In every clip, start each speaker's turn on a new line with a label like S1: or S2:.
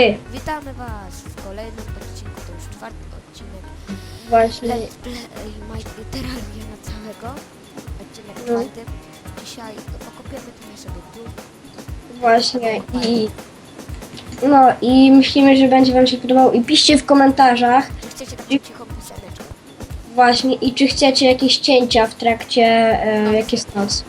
S1: Ty,
S2: Witamy Was w kolejnym odcinku, to już czwarty odcinek
S1: właśnie.
S2: Play, play, My Terraria na całego. Odcinek
S1: No.
S2: czwarty. Dzisiaj pokopiemy sobie tu.
S1: Właśnie i no i myślimy, że będzie wam się podobał i piszcie w komentarzach
S2: Czy chcecie taką cichą
S1: właśnie i czy chcecie jakieś cięcia w trakcie e, jak jest noc.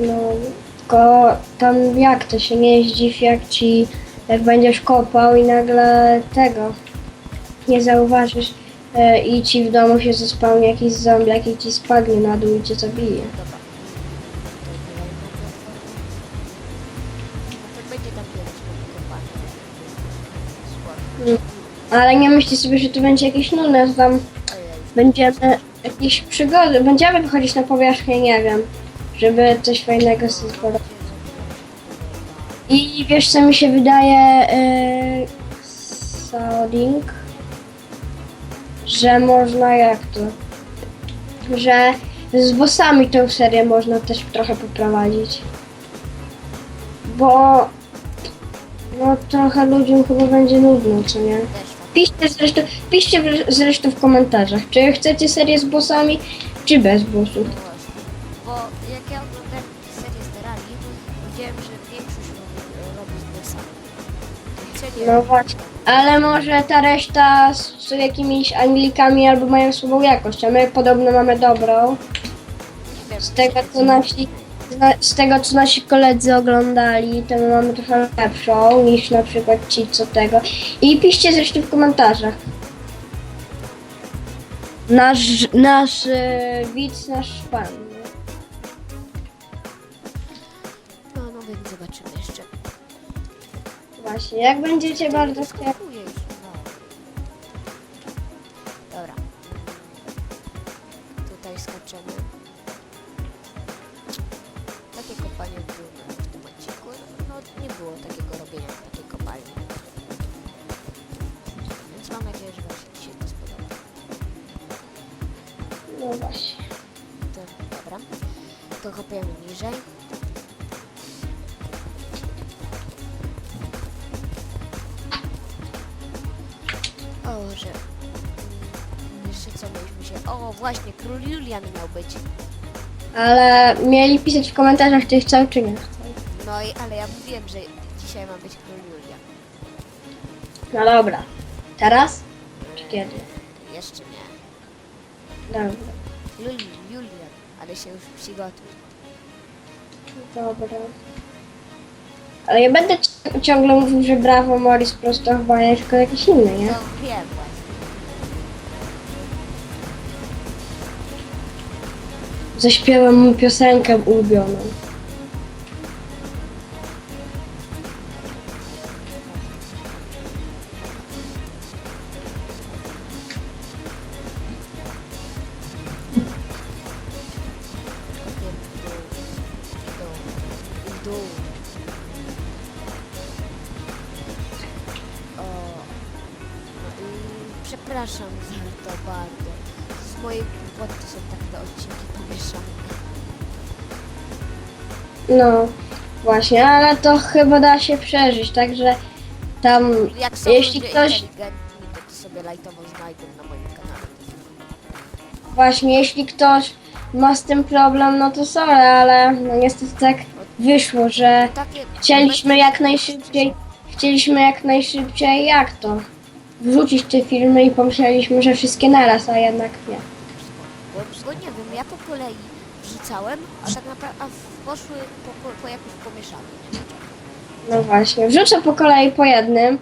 S1: No tylko tam jak to się nie zdziw jak ci jak będziesz kopał i nagle tego nie zauważysz e, i ci w domu się zespałnie jakiś zombiak i ci spadnie na dół i cię zabije.
S2: No to będzie.
S1: Ale nie myślcie sobie, że to będzie jakieś nudne, że tam będziemy jakieś przygody, będziemy wychodzić na powierzchnię, nie wiem, żeby coś fajnego sobie sporo. I wiesz co mi się wydaje, yy, Sounding, że można jak to, że z bossami tą serię można też trochę poprowadzić. Bo no trochę ludziom chyba będzie nudno, co nie? Piszcie zresztą, piszcie zresztą w komentarzach, czy chcecie serię z bossami, czy bez bossów.
S2: Bo
S1: No właśnie. Ale może ta reszta z, z jakimiś Anglikami albo mają słabą jakość, a my podobno mamy dobrą. Z tego co nasi, z tego co nasi koledzy oglądali, to my mamy trochę lepszą niż na przykład ci co tego. I piszcie zresztą w komentarzach. Nasz, nasz e, widz, nasz fan.
S2: No, no więc zobaczymy jeszcze.
S1: Właśnie, jak będziecie bardzo chcieli.
S2: No. Dobra. Tutaj skaczemy. Takie kopanie było w tym odcinku. No, nie było takiego robienia w takiej kopalni. Więc mam nadzieję, że Wam się dzisiaj to spodoba.
S1: No właśnie.
S2: To, dobra. To kopiemy niżej. Właśnie, król Julian miał być.
S1: Ale mieli pisać w komentarzach, czy chcą, czy nie chcą.
S2: No i, ale ja mówiłem, że dzisiaj ma być król Julian.
S1: No dobra. Teraz? Czy kiedy?
S2: Jeszcze nie.
S1: Dobra.
S2: Juli, Julian, ale się już przygotuj.
S1: Dobra. Ale ja będę ci- ciągle mówił, że brawo Morris prostowanie, tylko jakiś inny, nie?
S2: No wiem właśnie.
S1: Zaśpiewam mu piosenkę ulubioną.
S2: Przepraszam za to bardzo. Z mojej są tak te odcinki pomieszane.
S1: No, właśnie, ale to chyba da się przeżyć, także tam,
S2: Jak są
S1: jeśli
S2: ludzie
S1: ktoś,
S2: inteligentni, to, to sobie lajtowo znajdą na moim kanale.
S1: właśnie, jeśli ktoś ma z tym problem, no to sorry, ale no niestety tak wyszło, że
S2: Takie
S1: Chcieliśmy jak najszybciej, chcieliśmy jak najszybciej, jak to? Wrzucić te filmy i pomyśleliśmy, że wszystkie naraz, a jednak nie.
S2: Bo, nie wiem, ja po kolei wrzucałem, a tak naprawdę a poszły po, po, po jakoś pomieszane.
S1: No właśnie, wrzucę po kolei po jednym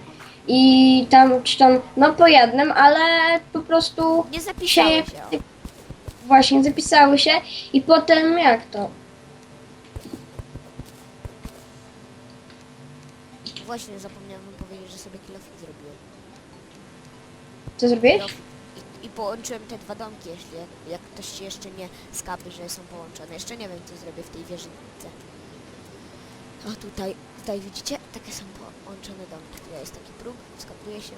S1: i tam, czy tam, no po jednym, ale po prostu
S2: Nie zapisałem się. o.
S1: właśnie zapisały się i potem jak to?
S2: Właśnie zapomniałem powiedzieć, że sobie zrobiłem.
S1: Co zrobiłeś?
S2: Kilofik. i połączyłem te dwa domki, jeśli jak ktoś się jeszcze nie skapi, że są połączone. Jeszcze nie wiem, co zrobię w tej wieżyczce. O, tutaj, tutaj widzicie? Takie są połączone domki. Tu jest taki próg, skapuje się,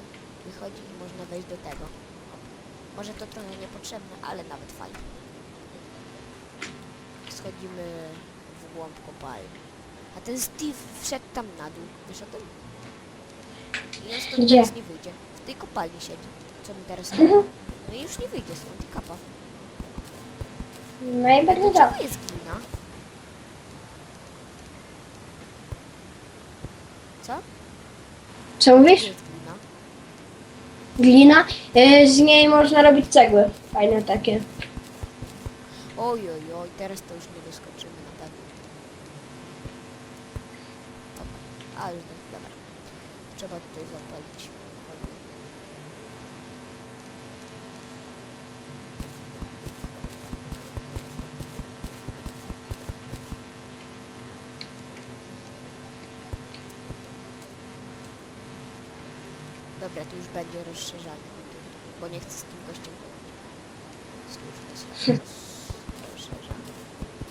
S2: wychodzi i można wejść do tego. O, może to trochę niepotrzebne, ale nawet fajnie. Schodzimy w głąb kopalni. A ten Steve wszedł tam na dół. Wiesz o tym? I on stąd
S1: Gdzie?
S2: teraz nie wyjdzie. W tej kopalni siedzi. Co mi teraz?
S1: Mhm.
S2: No i już nie wyjdzie stąd i kapa.
S1: No i
S2: Dlaczego
S1: dobrze.
S2: jest glina? Co?
S1: Co mówisz?
S2: Jest glina?
S1: Glina? Y, Z niej można robić cegły. Fajne takie.
S2: Oj, oj, oj, teraz to już nie wyskoczymy na pewno. Dobra, ale dobra. Trzeba tutaj zapalić. Dobra, tu już będzie rozszerzanie, bo nie chcę z tym gościem to rozszerzanie.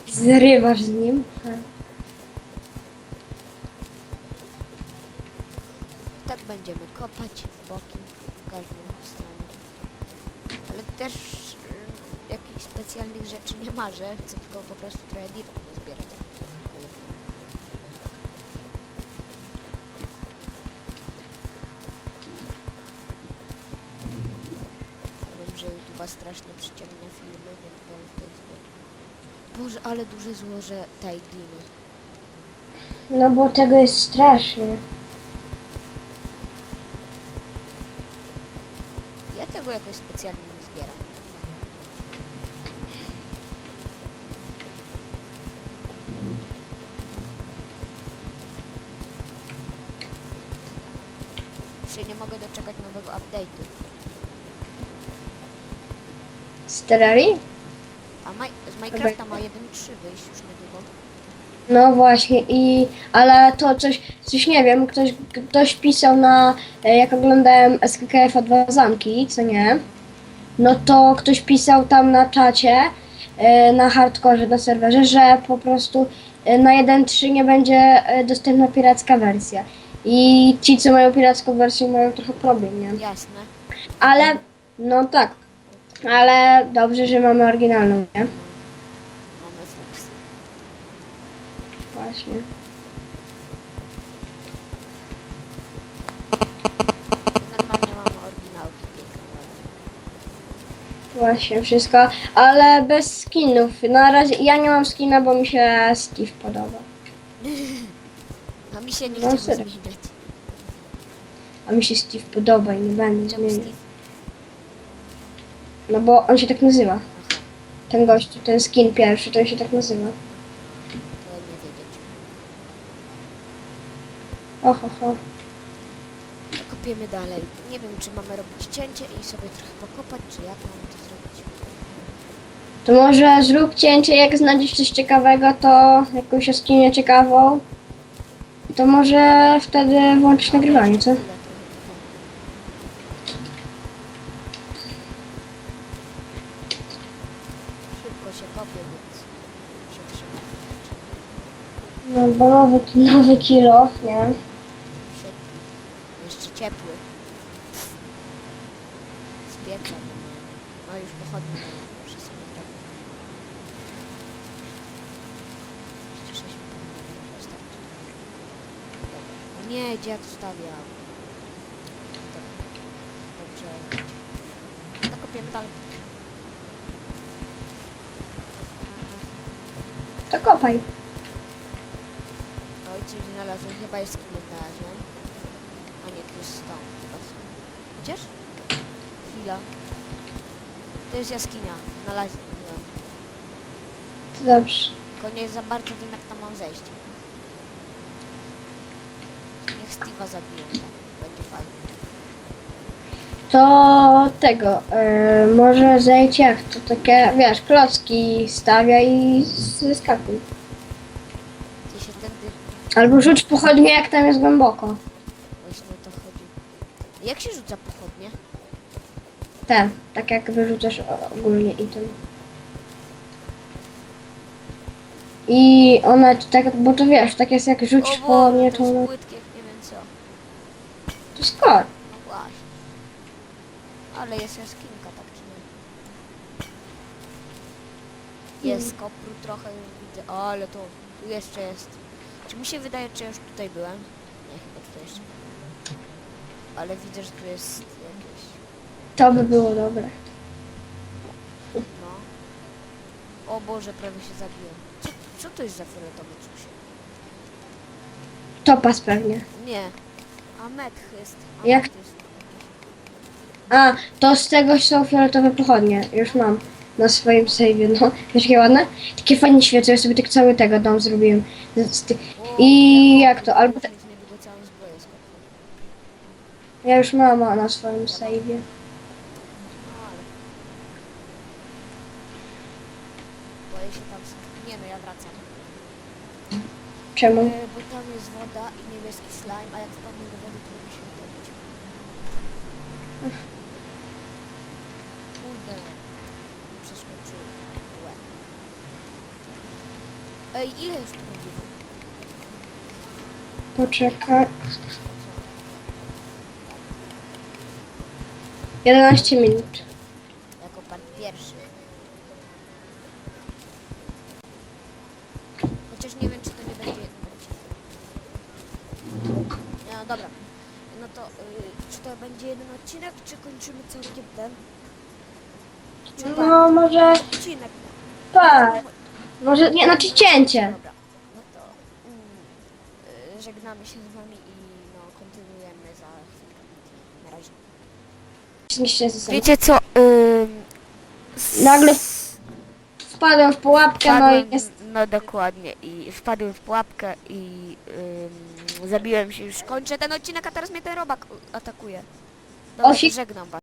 S1: Zrywasz z nim.
S2: Tak będziemy kopać w boki, w każdą stronę. Ale też y, jakichś specjalnych rzeczy nie marzę, chcę tylko po prostu trochę dirtu zbierać. Strasznie przyciągnie filmy, więc wolę w tej zbierać. Boże, ale duże złoże tej gliny.
S1: No bo tego jest strasznie.
S2: Ja tego jakoś specjalnie nie zbieram. Się nie mogę doczekać nowego update'u.
S1: Z Terrarii?
S2: A Maj- z Minecrafta ma 1.3 wyjść już niedługo.
S1: No właśnie i ale to coś, coś nie wiem, ktoś, ktoś pisał na, e, jak oglądałem SKKF dwa zamki, co nie? No to ktoś pisał tam na czacie, e, na hardkorze, na serwerze, że po prostu e, na 1.3 nie będzie dostępna piracka wersja. I ci, co mają piracką wersję, mają trochę problem, nie?
S2: Jasne.
S1: Ale, no tak, ale dobrze, że mamy oryginalną, nie?
S2: Mamy.
S1: Właśnie.
S2: Normalnie mamy oryginałki.
S1: Właśnie, wszystko, ale bez skinów. Na razie ja nie mam skina, bo mi się Steve podoba.
S2: A mi się nie
S1: No, serio.
S2: zmieniać.
S1: A mi się Steve podoba i nie będę zmieniał.
S2: Steve?
S1: No bo on się tak nazywa. Ten gościu, ten skin pierwszy, to się tak nazywa.
S2: to nie wiedzieć.
S1: Oho, ho.
S2: Kopiemy dalej. Nie wiem, czy mamy robić cięcie i sobie trochę pokopać, czy jak mamy to zrobić.
S1: To może zrób cięcie, jak znajdziesz coś ciekawego, to jakąś jaskinię ciekawą. To może wtedy włączyć nagrywanie, co?
S2: Chwilę trochę trwa. Szybko się kopie, więc się trzyma.
S1: No bo nowy, nowy kilo, nie?
S2: Jeszcze ciepły. Z pieca. No już pochodnie sobie zrobić. Jeszcze sześć pochodni wystarczy. Dobra. Nie, gdzie ja to stawiam? Dobra. Dobrze. Nakopiemy dalej.
S1: To kopaj.
S2: Znalazłem. Chyba jest kilo znalazłem. A nie, to jest są. Gdzież? Chwila. To jest jaskinia. Znalazłem.
S1: To dobrze.
S2: Tylko nie za bardzo wiem, jak tam mam zejść. Niech Steve'a zabiją tam. Będzie fajnie.
S1: To tego, e, może zejdź jak to takie, wiesz, klocki stawia i zeskakuj. Albo rzuć pochodnie jak tam jest głęboko.
S2: Właśnie o to chodzi. Jak się rzuca pochodnie?
S1: te, tak jak wyrzucasz o- ogólnie item. I ona ci tak, bo to wiesz, tak jest jak rzuć
S2: O
S1: po
S2: Boże,
S1: mnie,
S2: to
S1: to
S2: jest płytkie, nie wiem co.
S1: To skoro.
S2: No właśnie. Ale jest jaskinka, tak czy nie? Jest kopru trochę już widzę. Ale to tu jeszcze jest. Czy mi się wydaje, czy ja już tutaj byłem? Nie, chyba tutaj jeszcze. Ale widzę, że tu jest jakieś.
S1: To by było dobre.
S2: No. O Boże, prawie się zabiłem. Co, co to jest za fioletowy coś?
S1: Topas pewnie.
S2: Nie. Amethyst. jest.
S1: Jak-. A, to z tego są fioletowe pochodnie. Już mam na swoim save'ie, no. Wiesz, jakie ładne? Takie fajnie świecą, ja sobie tak cały tego dom zrobiłem. Z, z ty... I
S2: ja
S1: jak to, albo te-
S2: Niedługo całą zbroję.
S1: Ja już mam na swoim save'ie.
S2: Ale... Się tam... sk- Nie no, ja wracam.
S1: Czemu?
S2: E, bo tam jest woda i niebieski slime, a jak wpadnę do wody, to mogę się utopić. Kurde. Przeskoczyłem. Łe. Ej, ile już tu?
S1: Poczekaj. 11 minut.
S2: Jako pan pierwszy. Chociaż nie wiem, czy to nie będzie jeden odcinek. No dobra. No to, y, czy to będzie jeden odcinek, czy kończymy całkiem ten? Czy
S1: No może
S2: odcinek.
S1: tak. Może nie, znaczy cięcie.
S2: Żegnamy się z wami i no, kontynuujemy za chwilkę. Na razie.
S1: Zniszczę ze sobą.
S2: Wiecie co? ym,
S1: Nagle Wpadłem w pułapkę, no i jest...
S2: no dokładnie i wpadłem w pułapkę i ym, zabiłem się już. Kończę ten odcinek, a teraz mnie ten robak u- atakuje. Dobra,
S1: Osik-
S2: żegnam was.